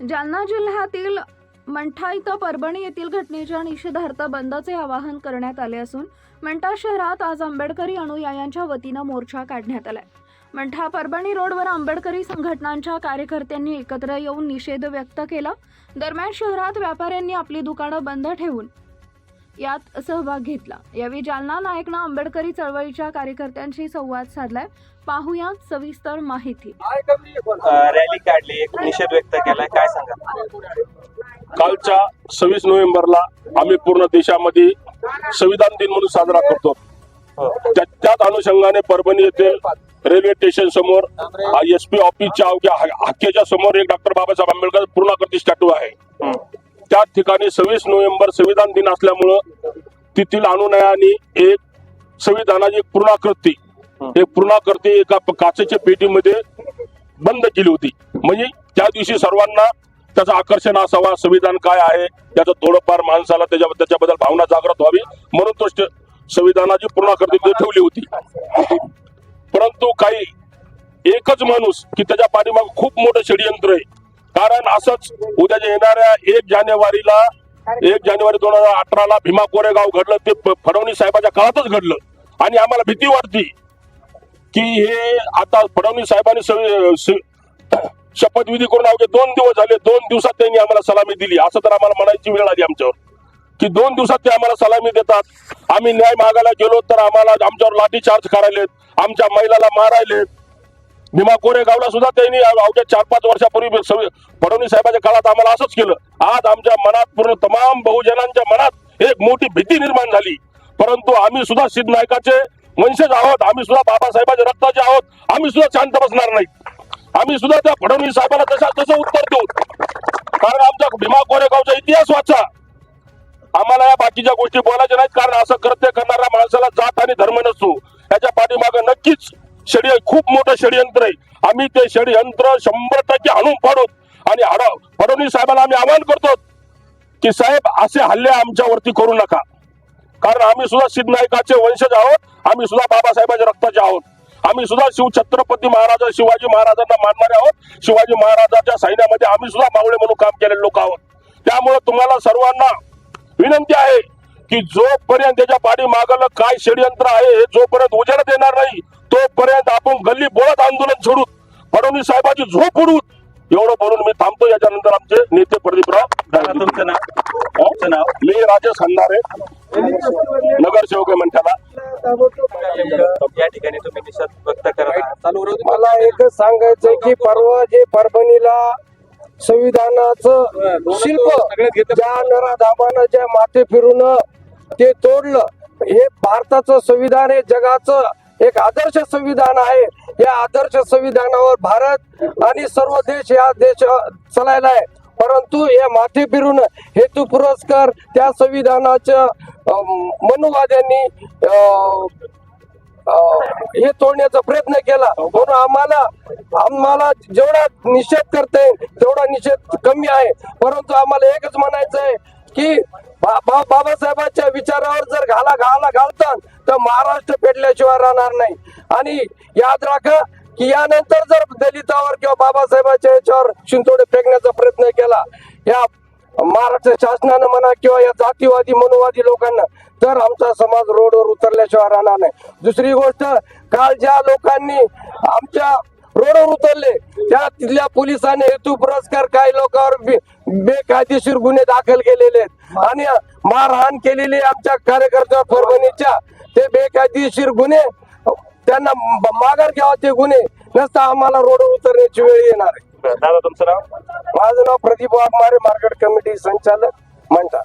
जालना जिल्ह्यातील मंठा इथं परभणी येथील घटनेच्या निषेधार्थ बंदचे आवाहन करण्यात आले असून मंठा शहरात आज आंबेडकरी अनुयायांच्या वतीनं मोर्चा काढण्यात आलाय. मंठा परभणी रोडवर आंबेडकरी संघटनांच्या कार्यकर्त्यांनी एकत्र येऊन निषेध व्यक्त केला. दरम्यान शहरात व्यापाऱ्यांनी आपली दुकानं बंद ठेवून यात सहभाग घेतला. यावेळी जालना नायकनं आंबेडकरी चळवळीच्या कार्यकर्त्यांशी संवाद साधलाय. पाहुयात सविस्तर माहिती. रॅली काढली एक निषेध व्यक्त केलाय. काय सांगा कालच्या सव्वीस नोव्हेंबरला आम्ही पूर्ण देशामध्ये संविधान दिन म्हणून साजरा करतो. हो. त्या- त्याच अनुषंगाने परभणी येथील रेल्वे स्टेशन समोर एस पी ऑफिसच्या अवघ्या हा- हाकेच्या समोर एक डॉक्टर बाबासाहेब आंबेडकर पूर्णाकृती स्टॅच्यू आहे. हम्म. त्या ठिकाणी सव्वीस नोव्हेंबर संविधान दिन असल्यामुळं तेथील अनुनयाने एक संविधानाची एक पूर्णाकृती एक पूर्णाकृती एका काचेच्या पेटीमध्ये बंद केली होती. म्हणजे त्या दिवशी सर्वांना त्याचं आकर्षण असावा संविधान काय आहे त्याचं थोडंफार माणसाला त्याच्या त्याच्याबद्दल भावना जागृत व्हावी म्हणून तो संविधानाची पूर्णाकृती तिथे ठेवली होती. परंतु काही एकच माणूस की त्याच्या पाठीमाग खूप मोठं षडयंत्र आहे. कारण असंच उद्याच्या येणाऱ्या एक जानेवारीला एक जानेवारी दोन हजार अठराला भीमा कोरेगाव घडलं. ते फडणवीस साहेबाच्या काळातच घडलं. आणि आम्हाला भीती वाटते की हे आता फडणवीस साहेबांनी शपथविधी करून अवघे दोन दिवस झाले. दोन दिवसात त्यांनी आम्हाला सलामी दिली. असं तर आम्हाला म्हणायची वेळ आली आमच्यावर. की दोन दिवसात ते आम्हाला सलामी देतात. आम्ही न्याय मागायला गेलो तर आम्हाला आमच्यावर लाठीचार्ज करायलेत. आमच्या महिलाला मारायलेत. भीमा कोरेगावला सुद्धा त्यांनी अवघ्या चार पाच वर्षापूर्वी सवि- फडणवीस साहेबांच्या काळात आम्हाला असंच केलं. आज आमच्या मनात पूर्ण तमाम बहुजनांच्या मनात एक मोठी भीती निर्माण झाली. परंतु आम्ही सुद्धा सिद्धनायकाचे वंशज आहोत. आम्ही सुद्धा बाबासाहेबांच्या रक्ताचे आहोत. आम्ही सुद्धा शांत बसणार नाही आम्ही सुद्धा त्या फडणवीस साहेबांना तशा तसं उत्तर देऊ. कारण आमच्या भीमा कोरेगावचा इतिहास वाचा. आम्हाला या बाकीच्या गोष्टी बोलायच्या नाहीत. कारण असं कृत्य करणाऱ्या माणसाला जात आणि धर्म नसतो. याच्या पाठीमागे नक्कीच षडय खूप मोठं षडयंत्र आहे. आम्ही ते षडयंत्र शंभर टक्के आणून पाडू आणि फडणवीस साहेबांना आम्ही आवाहन करतो की साहेब असे हल्ले आमच्यावरती करू नका. कारण आम्ही सुद्धा सिद्धनायकाचे वंशज आहोत आम्ही सुद्धा बाबासाहेबांच्या रक्ताचे आहोत. आम्ही सुद्धा शिव छत्रपती महाराज शिवाजी महाराजांना मानणारे आहोत. शिवाजी महाराजांच्या सैन्यामध्ये आम्ही सुद्धा मावळे म्हणून काम केलेले लोक आहोत. त्यामुळे तुम्हाला सर्वांना विनंती आहे की जोपर्यंत त्याच्या पाठी मागलं काय षडयंत्र आहे हे जोपर्यंत उजेडत येणार नाही तोपर्यंत आपण गल्ली बोळत आंदोलन सोडू फडणवीस साहेबांची झोप उडू एवढं बोलून मी थांबतो. याच्यानंतर आमचे नेते प्रदीपराव तुमचं नाव? तुमचं नाव? मी राजेश खंदारे. नगरसेवक आहे म्हणताना या ठिकाणी तुम्ही निषेध व्यक्त करत आहात. मला एकच सांगायचंय की परवा जे परभणीला संविधानाचं शिल्प ज्या नराधामानं ज्या माथे फिरून ते तोडलं हे भारताचं संविधान हे जगाचं. एक आदर्श संविधान आहे. या आदर्श संविधानावर भारत आणि सर्व देश या देश चालायला आहे. परंतु या माथे फिरून हेतू पुरस्कार त्या संविधानाच्या मनुवाद्यांनी हे तोडण्याचा प्रयत्न केला. म्हणून आम्हाला आम्हाला जेवढा निषेध करता येईल तेवढा निषेध कमी आहे. परंतु आम्हाला एकच म्हणायचं आहे की बा- बा- बाबासाहेबांच्या विचारावर जर घाला घाला घालतात तर महाराष्ट्र पेटल्याशिवाय राहणार नाही. आणि याद राखा की यानंतर जर दलितावर किंवा बाबासाहेबांच्या याच्यावर शिंतोडे फेकण्याचा प्रयत्न केला या महाराष्ट्र शासनानं म्हणा किंवा या जातीवादी मनुवादी लोकांना तर आमचा समाज रोडवर उतरल्याशिवाय राहणार नाही. दुसरी गोष्ट काल ज्या लोकांनी आमच्या रोडवर उतरले. त्या तिथल्या पोलिसांनी हेतू पुरस्कार काही लोकांवर बेकायदेशीर गुन्हे दाखल केलेले आहेत. आणि मारहाण केलेली आमच्या कार्यकर्त्या परभणीच्या ते बेकायदेशीर गुन्हे त्यांना माघार घ्यावा ते गुन्हे नसता आम्हाला रोडवर उतरण्याची वेळ येणार आहे. दादा तुमचं नाव? माझं नाव प्रदीप वाघमारे मार्केट कमिटी संचालक म्हणतात